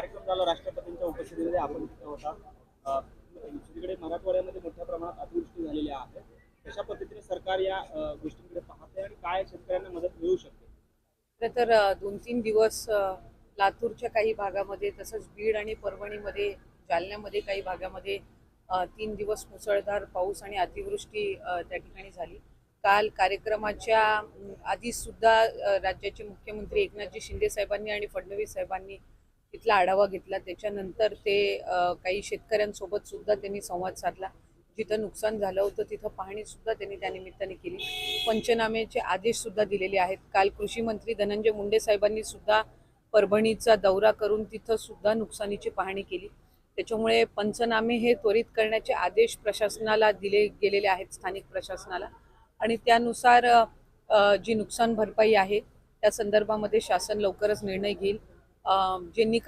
कार्यक्रम झाला राष्ट्रपतींच्या उपस्थितीमध्ये आपण तिथे होता. दुसरीकडे मराठवाड्यामध्ये मोठ्या प्रमाणात अतिवृष्टी झालेली आहे. कशा पद्धतीने सरकार या गोष्टींकडे पाहते आणि काय शेतकऱ्यांना मदत मिळू शकते? खरं तर दोन तीन दिवस लातूरच्या काही भागामध्ये तसंच बीड आणि परभणीमध्ये जालन्यामध्ये काही भागामध्ये तीन दिवस मुसळधार पाऊस आणि अतिवृष्टी त्या ठिकाणी झाली. काल कार्यक्रमाच्या आधीसुद्धा राज्याचे मुख्यमंत्री एकनाथजी शिंदे साहेबांनी आणि फडणवीस साहेबांनी तिथला आढावा घेतला. त्याच्यानंतर ते काही शेतकऱ्यांसोबत सुद्धा त्यांनी संवाद साधला. जिथं नुकसान झालं होतं तिथं पाहणीसुद्धा त्यांनी त्या निमित्ताने केली. पंचनाम्याचे आदेशसुद्धा दिलेले आहेत. काल कृषी मंत्री धनंजय मुंडे साहेबांनी सुद्धा परभणीचा दौरा करून तिथं सुद्धा नुकसानीची पाहणी केली. त्याच्यामुळे पंचनामे हे त्वरित करण्याचे आदेश प्रशासनाला दिले गेलेले आहेत स्थानिक प्रशासनाला. आणि त्यानुसार जी नुकसान भरपाई आहे त्या संदर्भामध्ये शासन लवकरच निर्णय घेईल. जे निकष